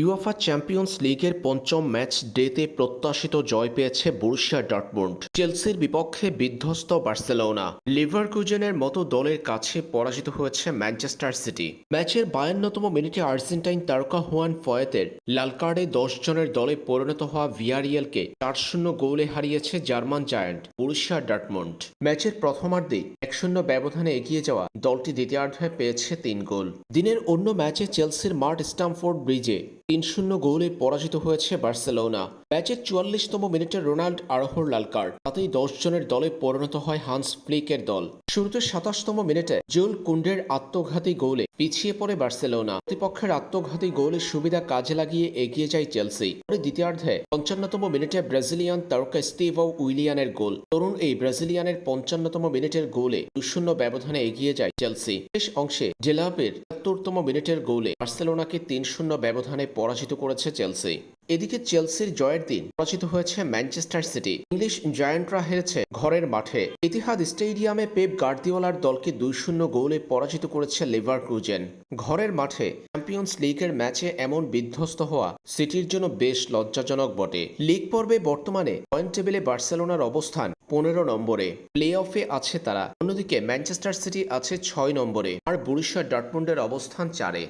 UEFA champions লিগের পঞ্চম match ডেতে প্রত্যাশিত জয় পেয়েছে বরুশিয়া ডটমুন্ড চেলসির বিপক্ষে বিধ্বস্ত বার্সেলোনা। লিভারকুজেনের মতো দলের কাছে পরাজিত হয়েছে ম্যানচেস্টার সিটি ম্যাচের বায়ান্নতম মিনিটে আর্জেন্টাইন তারকা হুয়ান ফয়েতের লাল কার্ডে দশ জনের দলে পরিণত হওয়া ভিয়ারিয়েলকে চার শূন্য গোলে হারিয়েছে জার্মান জায়ান্ট বরুশিয়া ডটমুন্ড ম্যাচের প্রথমার্ধে এক শূন্য ব্যবধানে এগিয়ে যাওয়া দলটি দ্বিতীয়ার্ধে পেয়েছে তিন গোল। দিনের অন্য ম্যাচে চেলসির মার্ট স্টামফোর্ড ব্রিজে তিন শূন্য গোলে পরাজিত হয়েছে বার্সেলোনা। ম্যাচের চুয়াল্লিশতম মিনিটে রোনাল্ড আরোহর লাল কার্ড। তাতেই দশ জনের দলে পরিণত হয় হান্স ফ্লিকের দল। শুরুতে সাতাশতম মিনিটে জুল কুন্ডের আত্মঘাতী গোলে পিছিয়ে পড়ে বার্সেলোনা। প্রতিপক্ষের আত্মঘাতী গোলের সুবিধা কাজে লাগিয়ে এগিয়ে যায় চেলসি। পরে দ্বিতীয়ার্ধে পঞ্চান্নতম মিনিটে ব্রাজিলিয়ান তারকা স্টিভ উইলিয়ানের গোল। তরুণ এই ব্রাজিলিয়ানের পঞ্চান্নতম মিনিটের গোলে শূন্য ব্যবধানে এগিয়ে যায় চেলসি। শেষ অংশে জেলাপের সত্তরতম মিনিটের গোলে বার্সেলোনাকে তিন শূন্য ব্যবধানে পরাজিত করেছে চেলসি। এদিকে চেলসির জয়ের দিন পরাজিত হয়েছে ম্যানচেস্টার সিটি। ইংলিশ জায়ান্টরা হেরেছে ঘরের মাঠে। ইতিহাদ স্টেডিয়ামে পেপ গার্দিওলার দলকে দুই শূন্য গোলে পরাজিত করেছে লিভার ক্রুজেন ঘরের মাঠে চ্যাম্পিয়ন্স লিগের ম্যাচে এমন বিধ্বস্ত হওয়া সিটির জন্য বেশ লজ্জাজনক বটে। লিগ পর্বে বর্তমানে পয়েন্ট টেবিলে বার্সেলোনার অবস্থান পনেরো নম্বরে। প্লে অফে আছে তারা। অন্যদিকে ম্যানচেস্টার সিটি আছে ছয় নম্বরে। আর বরিশা ডটমুন্ডের অবস্থান চারে।